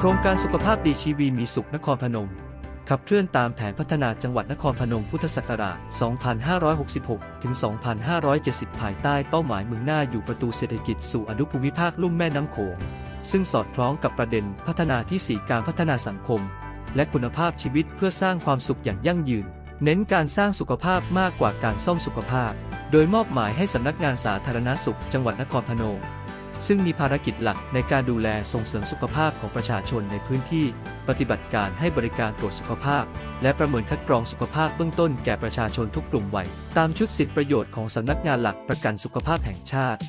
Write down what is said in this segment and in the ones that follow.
โครงการสุขภาพดีชีวีมีสุขนครพนม ขับเคลื่อนตามแผนพัฒนาจังหวัดนครพนมพุทธศักราช 2566 ถึง 2570 ภายใต้เป้าหมายเมืองหน้าอยู่ประตูเศรษฐกิจสู่อนุภูมิภาคลุ่มแม่น้ำโขง ซึ่งสอดคล้องกับประเด็นพัฒนาที่ 4 การพัฒนาสังคม และคุณภาพชีวิตเพื่อสร้างความสุขอย่างยั่งยืน เน้นการสร้างสุขภาพมากกว่าการซ่อมสุขภาพ โดยมอบหมายให้สำนักงานสาธารณสุข จังหวัดนครพนม ซึ่งมีภารกิจหลักในการดูแลส่งเสริมสุขภาพของประชาชนในพื้นที่ ปฏิบัติการให้บริการตรวจสุขภาพ และประเมินคัดกรองสุขภาพเบื้องต้นแก่ประชาชนทุกกลุ่มวัย ตามชุดสิทธิประโยชน์ของสำนักงานหลักประกันสุขภาพแห่งชาติ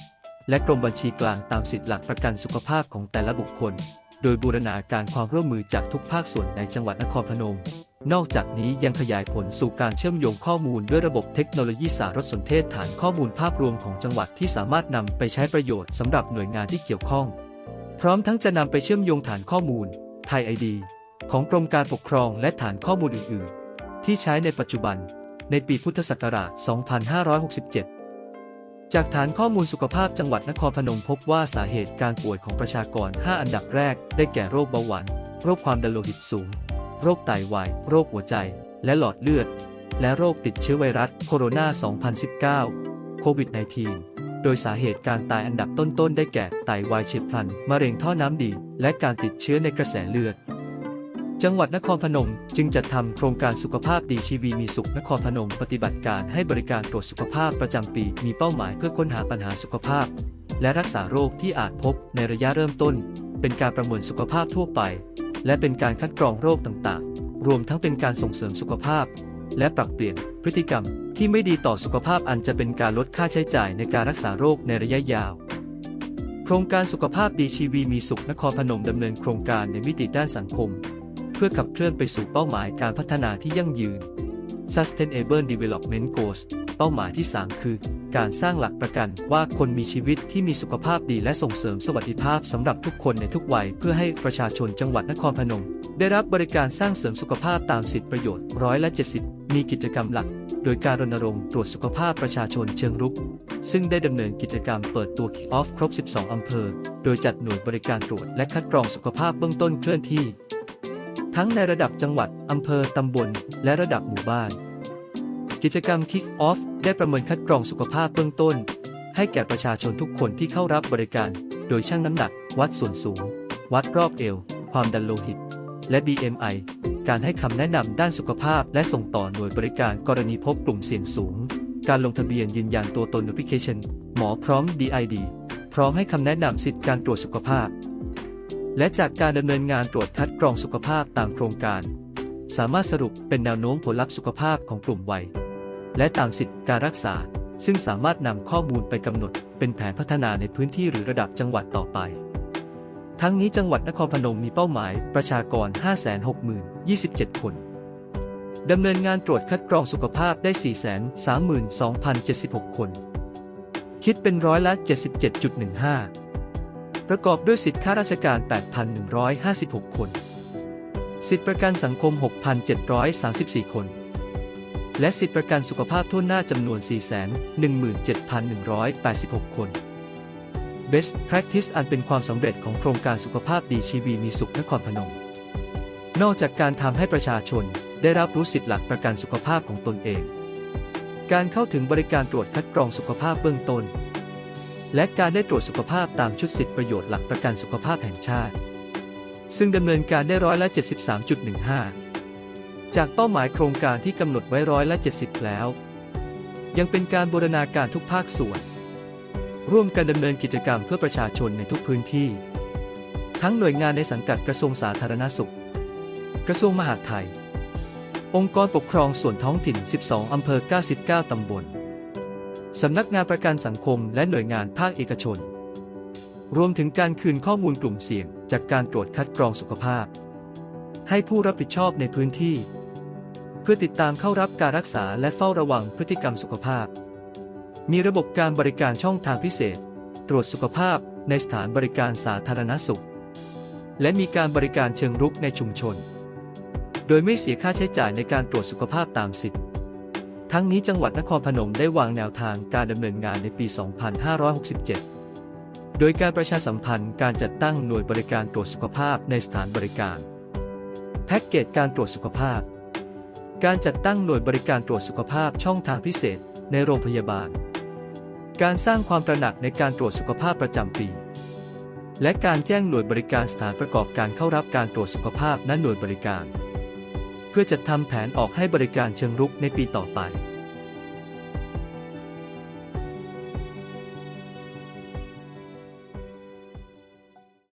และกรมบัญชีกลางตามสิทธิหลักประกันสุขภาพของแต่ละบุคคล โดยบูรณาการความร่วมมือจากทุกภาคส่วนในจังหวัดนครพนม นอกจากนี้ยังขยายผลสู่การเชื่อมโยงข้อมูลด้วยระบบเทคโนโลยีสารสนเทศฐานข้อมูลภาพรวมของจังหวัดที่สามารถนำไปใช้ประโยชน์สำหรับหน่วยงานที่เกี่ยวข้อง พร้อมทั้งจะนำไปเชื่อมโยงฐานข้อมูลไทยไอดีของกรมการปกครองและฐานข้อมูลอื่น ๆ ที่ใช้ในปัจจุบัน ในปีพุทธศักราช 2567 จากฐานข้อมูลสุขภาพจังหวัดนครพนมพบว่าสาเหตุการป่วยของประชากร 5 อันดับแรก ได้แก่โรคเบาหวาน โรคความดันโลหิตสูง โรคไตวาย โรคหัวใจ และหลอดเลือด และโรคติดเชื้อไวรัสโคโรนา 2019 โควิด -19 โดยสาเหตุการตายอันดับต้นๆ ได้แก่ ไตวายเฉียบพลัน มะเร็งท่อน้ำดี และการติดเชื้อในกระแสเลือด จังหวัดนครพนมจึงจัดทำโครงการสุขภาพดีชีวีมีสุขนครพนม ปฏิบัติการให้บริการตรวจสุขภาพประจำปี มีเป้าหมายเพื่อค้นหาปัญหาสุขภาพ และรักษาโรคที่อาจพบในระยะเริ่มต้น เป็นการประเมินสุขภาพทั่วไป และเป็นการคัดกรองโรคต่างๆ รวมทั้งเป็นการส่งเสริมสุขภาพ และปรับเปลี่ยนพฤติกรรมที่ไม่ดีต่อสุขภาพอันจะเป็นการลดค่าใช้จ่ายในการรักษาโรคในระยะยาว โครงการสุขภาพดีชีวีมีสุขนครพนมดำเนินโครงการในมิติด้านสังคม เพื่อขับเคลื่อนไปสู่เป้าหมายการพัฒนาที่ยั่งยืน Sustainable Development Goals เป้าหมายที่ 3 คือ การสร้างหลักประกันว่าคนมีชีวิตที่มีสุขภาพดีและส่งเสริมสวัสดิภาพสำหรับทุกคนในทุกวัย เพื่อให้ประชาชนจังหวัดนครพนม ได้รับบริการสร้างเสริมสุขภาพตามสิทธิประโยชน์ร้อยละ70 มีกิจกรรมหลัก โดยการรณรงค์ตรวจสุขภาพประชาชนเชิงรุก ซึ่งได้ดำเนินกิจกรรมเปิดตัว Kick Off ครบ 12 อำเภอ โดยจัดหน่วยบริการตรวจและคัดกรองสุขภาพเบื้องต้นเคลื่อนที่ ทั้งในระดับจังหวัดอำเภอตำบล และระดับหมู่บ้าน กิจกรรม Kick Off ได้ประเมินคัดกรองสุขภาพเบื้องต้น ให้แก่ประชาชนทุกคนที่เข้ารับบริการ โดยชั่งน้ำหนัก วัดส่วนสูง วัดรอบเอว ความดันโลหิต และ BMI การให้คำแนะนำด้านสุขภาพ และส่งต่อหน่วยบริการกรณีพบกลุ่มเสี่ยงสูง การลงทะเบียนยืนยันตัวตนแอปพลิเคชัน หมอพร้อม DID พร้อมให้คำแนะนำสิทธิการตรวจสุขภาพ และจากการดำเนินงานตรวจคัดกรองสุขภาพตามโครงการ สามารถสรุปเป็นแนวโน้มผลลัพธ์สุขภาพของกลุ่มวัย และตามสิทธิการรักษา ซึ่งสามารถนำข้อมูลไปกำหนด เป็นแผนพัฒนาในพื้นที่หรือระดับจังหวัดต่อไป ทั้งนี้จังหวัดนครพนมมีเป้าหมายประชากร 560,027 คน ดำเนินงานตรวจคัดกรองสุขภาพได้ 432,076 คน คิดเป็นร้อยละ 77.15 ประกอบด้วยสิทธิข้าราชการ 8,156 คน สิทธิประกันสังคม 6,734 คน และสิทธิประกันสุขภาพทั่วหน้าจำนวน 417,186 คน Best Practice อันเป็นความสำเร็จของโครงการสุขภาพดีชีวีมีสุขนครพนม นอกจากการทำให้ประชาชนได้รับรู้สิทธิหลักประกันสุขภาพของตนเอง การเข้าถึงบริการตรวจคัดกรองสุขภาพเบื้องต้น และการได้ตรวจสุขภาพตามชุดสิทธิประโยชน์หลักประกันสุขภาพแห่งชาติ ซึ่งดำเนินการได้ร้อยละ 73.15 จากเป้าหมายโครงการที่กำหนดไว้ร้อยละ 70 แล้ว ยังเป็นการบูรณาการทุกภาคส่วน ร่วมกันดำเนินกิจกรรมเพื่อประชาชนในทุกพื้นที่ ทั้งหน่วยงานในสังกัดกระทรวงสาธารณสุข กระทรวงมหาดไทย องค์กรปกครองส่วนท้องถิ่น 12 อำเภอ 99 ตำบล สำนักงานประกันสังคมและหน่วยงานภาคเอกชน รวมถึงการคืนข้อมูลกลุ่มเสี่ยงจากการตรวจคัดกรองสุขภาพ ให้ผู้รับผิดชอบในพื้นที่ เพื่อติดตามเข้ารับการรักษาและเฝ้าระวังพฤติกรรมสุขภาพ มีระบบการบริการช่องทางพิเศษ ตรวจสุขภาพในสถานบริการสาธารณสุข และมีการบริการเชิงรุกในชุมชน โดยไม่เสียค่าใช้จ่ายในการตรวจสุขภาพตามสิทธิ์ทั้งนี้จังหวัดนครพนมได้วางแนวทางการดำเนินงานในปี 2567 โดยการประชาสัมพันธ์การจัดตั้งหน่วยบริการตรวจสุขภาพในสถานบริการ แพ็กเกจการตรวจสุขภาพ การจัดตั้งหน่วยบริการตรวจสุขภาพช่องทางพิเศษในโรงพยาบาล การสร้างความตระหนักในการตรวจสุขภาพประจำปี และการแจ้งหน่วยบริการสถานประกอบการเข้ารับการตรวจสุขภาพณหน่วยบริการ เพื่อจัดทำแผนออกให้บริการเชิงรุกในปีต่อไป